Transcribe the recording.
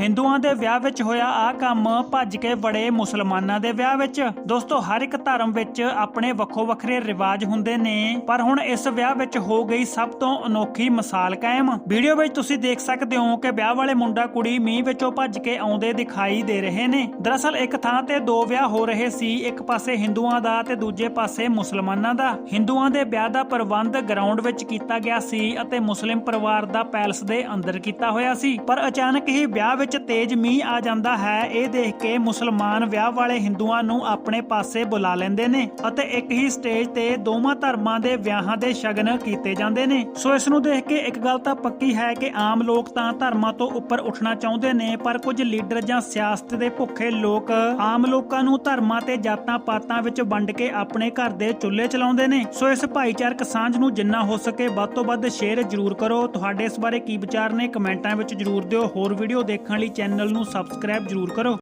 ਹਿੰਦੂਆਂ ਦੇ ਵਿਆਹ ਵਿੱਚ ਹੋਇਆ ਆ ਕੰਮ, ਭੱਜ ਕੇ ਬੜੇ ਮੁਸਲਮਾਨਾਂ ਦੇ ਵਿਆਹ ਵਿੱਚ। ਦੋਸਤੋ, ਹਰ ਇੱਕ ਧਰਮ ਵਿੱਚ ਆਪਣੇ ਵੱਖੋ ਵੱਖਰੇ ਰਿਵਾਜ ਹੁੰਦੇ ਨੇ, ਪਰ ਹੁਣ ਇਸ ਵਿਆਹ ਵਿੱਚ ਹੋ ਗਈ ਸਭ ਤੋਂ ਅਨੋਖੀ ਮਿਸਾਲ ਕਾਇਮ। ਵੀਡੀਓ ਵਿੱਚ ਤੁਸੀਂ ਦੇਖ ਸਕਦੇ ਹੋ ਕਿ ਵਿਆਹ ਵਾਲੇ ਮੁੰਡਾ ਕੁੜੀ ਮੀਂਹ ਵਿੱਚੋਂ ਭੱਜ ਕੇ ਆਉਂਦੇ ਦਿਖਾਈ ਦੇ ਰਹੇ ਨੇ। ਦਰਅਸਲ, ਇੱਕ ਥਾਂ ਤੇ ਦੋ ਵਿਆਹ ਹੋ ਰਹੇ ਸੀ, ਇੱਕ ਪਾਸੇ ਹਿੰਦੂਆਂ ਦਾ ਤੇ ਦੂਜੇ ਪਾਸੇ ਮੁਸਲਮਾਨਾਂ ਦਾ। ਹਿੰਦੂਆਂ ਦੇ ਵਿਆਹ ਦਾ ਪ੍ਰਬੰਧ ਗਰਾਊਂਡ ਵਿੱਚ ਕੀਤਾ ਗਿਆ ਸੀ ਅਤੇ ਮੁਸਲਿਮ ਪਰਿਵਾਰ ਦਾ ਪੈਲਸ ਦੇ ਅੰਦਰ ਕੀਤਾ ਹੋਇਆ ਸੀ, ਪਰ ਅਚਾਨਕ ਹੀ ਵਿਆਹ ਵਿੱਚ ਤੇਜ਼ ਮੀਂਹ ਆ ਜਾਂਦਾ ਹੈ, ਇਹ ਦੇਖ ਕੇ ਮੁਸਲਮਾਨ ਵਿਆਹ ਵਾਲੇ ਹਿੰਦੂਆਂ ਨੂੰ ਆਪਣੇ ਪਾਸੇ ਬੁਲਾ ਲੈਂਦੇ ਨੇ ਅਤੇ ਇੱਕ ਹੀ ਸਟੇਜ ਤੇ ਦੋਵਾਂ ਧਰਮਾਂ ਦੇ ਵਿਆਹਾਂ ਦੇ ਸ਼ਗਨ ਕੀਤੇ ਜਾਂਦੇ ਨੇ। ਸੋ ਇਸ ਨੂੰ ਦੇਖ ਕੇ ਇੱਕ ਗੱਲ ਤਾਂ ਪੱਕੀ ਹੈ ਕਿ ਆਮ ਲੋਕ ਤਾਂ ਧਰਮਾਂ ਤੋਂ ਉੱਪਰ ਉੱਠਣਾ ਚਾਹੁੰਦੇ ਨੇ, ਪਰ ਕੁਝ ਲੀਡਰ ਜਾਂ ਸਿਆਸਤ ਦੇ ਭੁੱਖੇ ਲੋਕ ਆਮ ਲੋਕਾਂ ਨੂੰ ਧਰਮਾਂ ਤੇ ਜਾਤਾਂ ਪਾਤਾਂ ਵਿੱਚ ਵੰਡ ਕੇ ਆਪਣੇ ਘਰ ਦੇ ਚੁੱਲ੍ਹੇ ਚਲਾਉਂਦੇ ਨੇ। ਸੋ ਇਸ ਭਾਈਚਾਰਕ ਸਾਂਝ ਨੂੰ ਜਿੰਨਾ ਹੋ ਸਕੇ ਵੱਧ ਤੋਂ ਵੱਧ ਸ਼ੇਅਰ ਜ਼ਰੂਰ ਕਰੋ। ਤੁਹਾਡੇ ਇਸ ਬਾਰੇ ਕੀ ਵਿਚਾਰ ਨੇ, ਕਮੈਂਟਾਂ ਵਿੱਚ ਜ਼ਰੂਰ ਦਿਓ। ਹੋਰ ਵੀਡੀਓ ਦੇਖਣ ਲਈ ਚੈਨਲ ਨੂੰ ਸਬਸਕ੍ਰਾਈਬ ਜ਼ਰੂਰ ਕਰੋ।